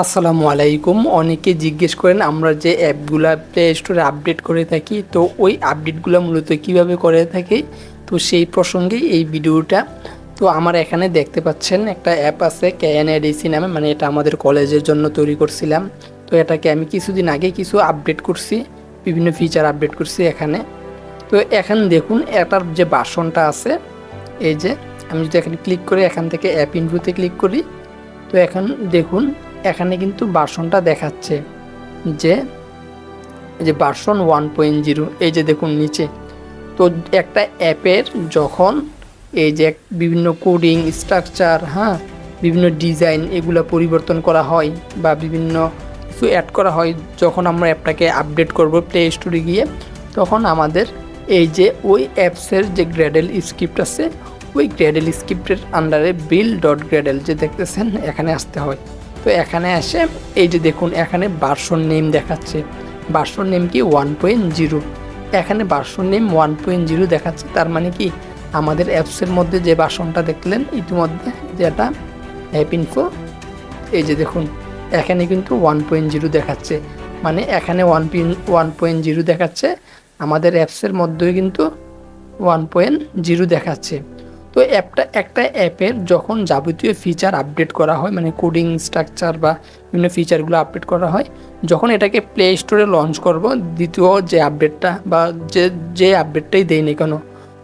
আসসালামু আলাইকুম। অনেকে জিজ্ঞেস করেন, আমরা যে অ্যাপগুলা প্লে স্টোরে আপডেট করে থাকি, তো ওই আপডেটগুলো মূলত কীভাবে করে থাকি? তো সেই প্রসঙ্গে এই ভিডিওটা। তো আমার এখানে দেখতে পাচ্ছেন, একটা অ্যাপ আছে কেএনএডিসি নামে মানে এটা আমাদের কলেজের জন্য তৈরি করছিলাম। তো এটাকে আমি কিছুদিন আগে কিছু আপডেট করছি, বিভিন্ন ফিচার আপডেট করছি এখানে। তো এখন দেখুন, এটার যে বাসনটা আছে, এই যে, আমি যদি এখানে ক্লিক করি এখান থেকে অ্যাপ ইনফুতে ক্লিক করি, তো এখন দেখুন এখানে কিন্তু ভার্সনটা দেখাচ্ছে যে, এই যে ভার্সন ওয়ান পয়েন্ট জিরো এই যে দেখুন নিচে। তো একটা অ্যাপের যখন এই যে বিভিন্ন কোডিং স্ট্রাকচার হ্যাঁ বিভিন্ন ডিজাইন এগুলো পরিবর্তন করা হয় বা বিভিন্ন কিছু অ্যাড করা হয়, যখন আমরা অ্যাপটাকে আপডেট করব প্লে স্টোরে গিয়ে, তখন আমাদের এই যে ওই অ্যাপসের যে গ্রেডেল স্ক্রিপ্ট আছে, ওই গ্রেডেল স্ক্রিপ্টের আন্ডারে বিল ডট গ্রেডেল যে দেখতেছেন, এখানে আসতে হয়। তো এখানে এসে এই যে দেখুন, এখানে বার্সন নেম দেখাচ্ছে। বার্সন নেম কি? ওয়ান পয়েন্ট জিরো এখানে version name one point zero দেখাচ্ছে, তার মানে কি? আমাদের অ্যাপসের মধ্যে যে বাসনটা দেখলেন, ইতিমধ্যে যেটা অ্যাপ ইনফো এই যে দেখুন, এখানে কিন্তু ওয়ান পয়েন্ট জিরো দেখাচ্ছে। মানে এখানে ওয়ান ওয়ান পয়েন্ট জিরো দেখাচ্ছে, আমাদের অ্যাপসের মধ্যেও কিন্তু ওয়ান পয়েন্ট জিরো দেখাচ্ছে। তো অ্যাপটা, একটা অ্যাপের যখন যাবতীয় ফিচার আপডেট করা হয় মানে কোডিং স্ট্রাকচার বা বিভিন্ন ফিচারগুলো আপডেট করা হয়, যখন এটাকে প্লে স্টোরে লঞ্চ করব, দ্বিতীয় যে আপডেটটা বা যে যে আপডেটটাই দেয়নি কেন,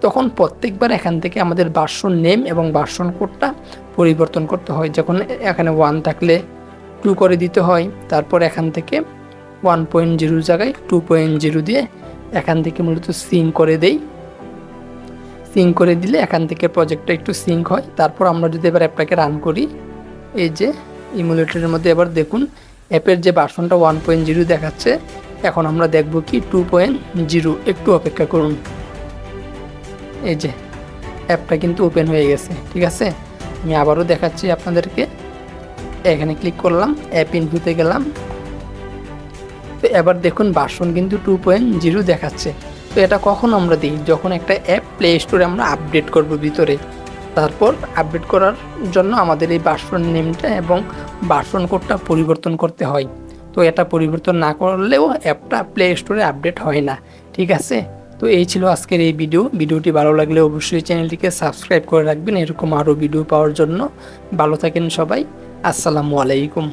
তখন প্রত্যেকবার এখান থেকে আমাদের বার্সন নেম এবং বার্সন কোডটা পরিবর্তন করতে হয়। যখন এখানে ওয়ান থাকলে টু করে দিতে হয়, তারপর এখান থেকে ওয়ান পয়েন্ট জিরো জায়গায় টু পয়েন্ট জিরো দিয়ে এখান থেকে মূলত সিং করে দেই। সিঙ্ক করে দিলে এখান থেকে প্রজেক্টটা একটু সিঙ্ক হয়। তারপর আমরা যদি এবার অ্যাপটাকে রান করি, এই যে ইমুলেটরের মধ্যে এবার দেখুন অ্যাপের যে ভার্সনটা ওয়ান পয়েন্ট জিরো দেখাচ্ছে, এখন আমরা দেখব কি টু পয়েন্ট জিরো একটু অপেক্ষা করুন। এই যে অ্যাপটা কিন্তু ওপেন হয়ে গেছে, ঠিক আছে? আমি আবারও দেখাচ্ছি আপনাদেরকে। এখানে ক্লিক করলাম অ্যাপ ইনভিউতে গেলাম। তো এবার দেখুন ভার্সন কিন্তু টু পয়েন্ট জিরো দেখাচ্ছে। তো এটা কখন আমরা দিই? যখন একটা অ্যাপ প্লে স্টোরে আমরা আপডেট করব ভিতরে। তারপর আপডেট করার জন্য আমাদের এই বাসন নেমটা এবং বাসন কোডটা পরিবর্তন করতে হয়। তো এটা পরিবর্তন না করলেও অ্যাপটা প্লে স্টোরে আপডেট হয় না। ঠিক আছে? তো এই ছিল আজকের এই ভিডিও ভিডিওটি ভালো লাগলে অবশ্যই চ্যানেলটিকে সাবস্ক্রাইব করে রাখবেন। এরকম আরও ভিডিও পাওয়ার জন্য। ভালো থাকেন সবাই। আসসালামু আলাইকুম।